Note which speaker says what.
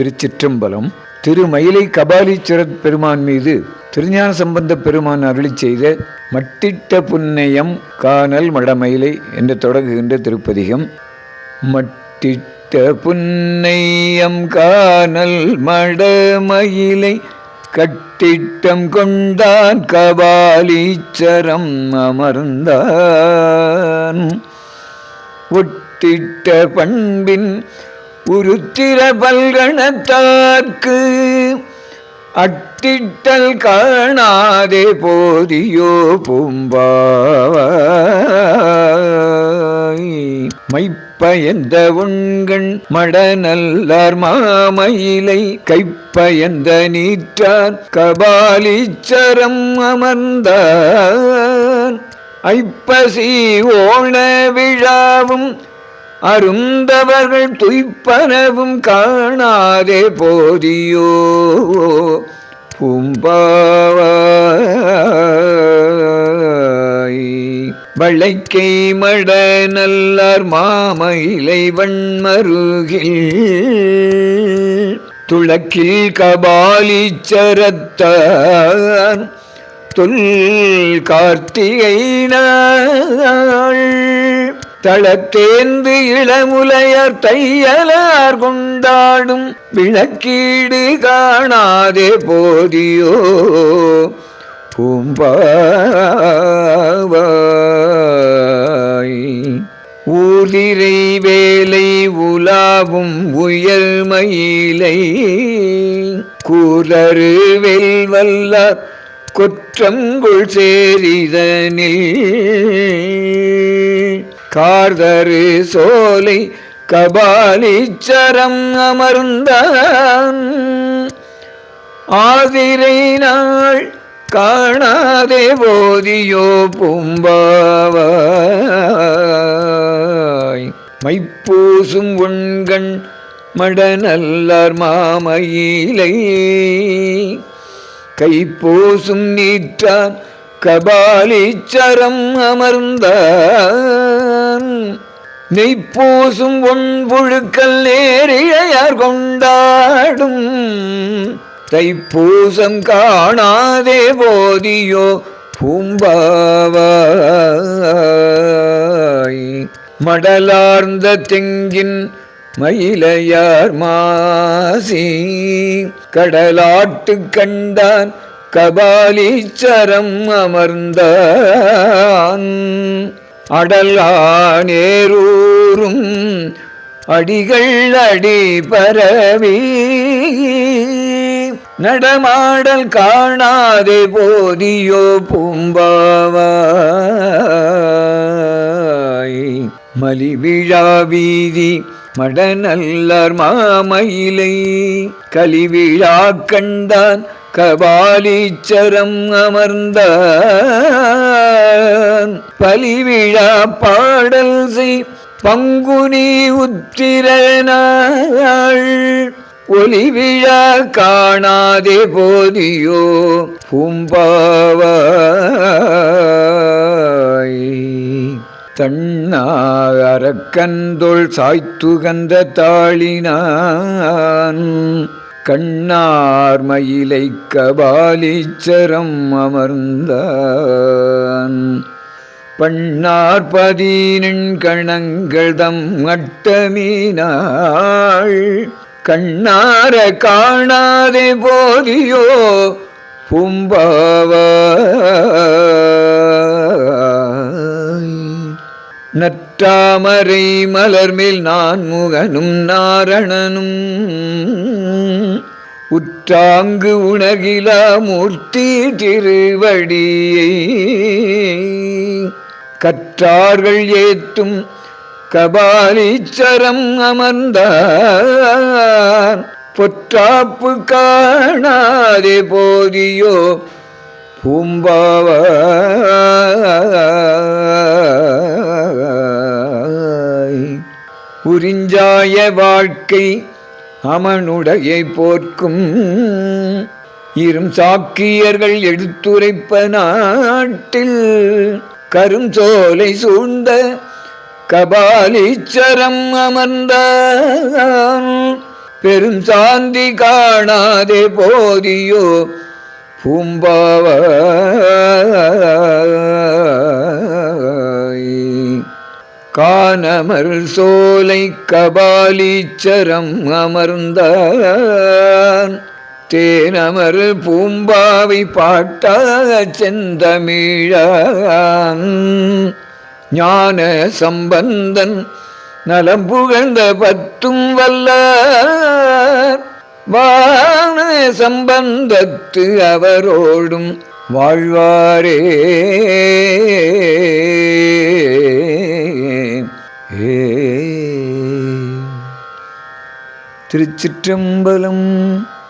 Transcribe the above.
Speaker 1: திருச்சிற்றம்பலம் திருமயிலை கபாலீஸ்வரத் பெருமான் மீது திருஞான சம்பந்த பெருமான் அருளி செய்த மட்டிட்ட புன்னையம் காணல் மடமயிலை என்று தொடங்குகின்ற திருப்பதிகம். மட்டிட்ட புன்னையம் காணல் மடமயிலை கட்டிட்டம் கொண்டான் கபாலீச்சரம் அமர்ந்தான். ஒட்டிட்ட பண்பின் உருத்திர பல்கணத்தார்க்கு அட்டிட்டல் காணாதே போதியோ பூம்பாய் மைப்பயந்த உண்கண் மடநல்லார் மாமயிலை கைப்பயந்த நீற்றார் கபாலீச்சரம் அமர்ந்தான் ஐப்பசி ஓண விழாவும் அருந்தவர்கள் துய்ப்பனவும் காணாதே போதியோ. பூம்பாவாய். வளைக்கை மட நல்லார் மாமயிலை வண்மருகில் துளக்கில் கபாலீச்சரத்தான் தொல் கார்த்திகை நாள். தளத்தேந்து இளமுலையர் தையலார் கொண்டாடும் விளக்கீடு காணாதே போதியோ. பூம்பாய் ஊதிரை வேலை உலாவும் உயர் மயிலை. கூரரு வெல்வல்லார் குற்றங்குள் சேரிதனில். கார்தரு சோலை கபாலீச்சரம் அமர்ந்தான். ஆதிரை நாள் காணாதே போதியோ பூம்பாவாய். மைப்பூசும் உண்கண் மடநல்லார் மாமயிலை. கைப்பூசும் நீற்றான் கபாலீச்சரம் அமர்ந்த நெய்ப்பூசும் ஒன்புழுக்கல் நேரிழையார் கொண்டாடும். தைப்பூசம் காணாதே போதியோ பூம்பாவாய். மடலார்ந்த தெங்கின் மயிலையார் மாசி. கடலாட்டு கண்டான் கபாலீச்சரம் அமர்ந்தான். அடலானேரூரும் அடிகள் அடி பரவி. நடமாடல் காணாதே போதியோ பூம்பாவாய். மலிவிழா வீதி மடநல்லார் மாமயிலை. கலிவிழா கண்டான் கபாலீச்சரம் அமர்ந்த பலிவிழா பாடல் செய் பங்குனி உத்திரனாள் ஒளிவிழா காணாதே போதியோ பூம்பாவாய். தன்னாரக்கந்தொள் சாய்த்துகந்த தாளினான். கண்ணார்மயிலை கபாலீச்சரம் அமர்ந்தான். பண்ணார் பதினெண் கணங்கள் தம் அட்டமீனாள். கண்ணார காணாதே போதியோ பூம்பாவாய். நற்றாமரை மலர்மேல் நான் முகனும் நாரணனும் உற்றாங்கு உணகிலா மூர்த்தி திருவடியை. கற்றார்கள் ஏத்தும் கபாலீச்சரம் அமர்ந்தார். பொற்றாப்பு காணாதே போதியோ பூம்பாவாய். உறிஞ்சாய வாழ்க்கை அமனுடையை போர்க்கும் இரும் சாக்கியர்கள் எடுத்துரைப்ப நாட்டில் கரும் சோலை சூழ்ந்த கபாலீச்சரம் அமர்ந்தான். பெரும் சாந்தி காணாதே போதியோ பூம்பாவ கானமர் சோலை கபாலீச்சரம் அமர்ந்தான் தேனமர் பூம்பாவை பாட்டா செந்தமிழான். ஞான சம்பந்தன் நலம் புகழ்ந்த பத்தும் வல்ல வான சம்பந்தத்து அவரோடும் வாழ்வாரே. திருச்சிற்றம்பலம்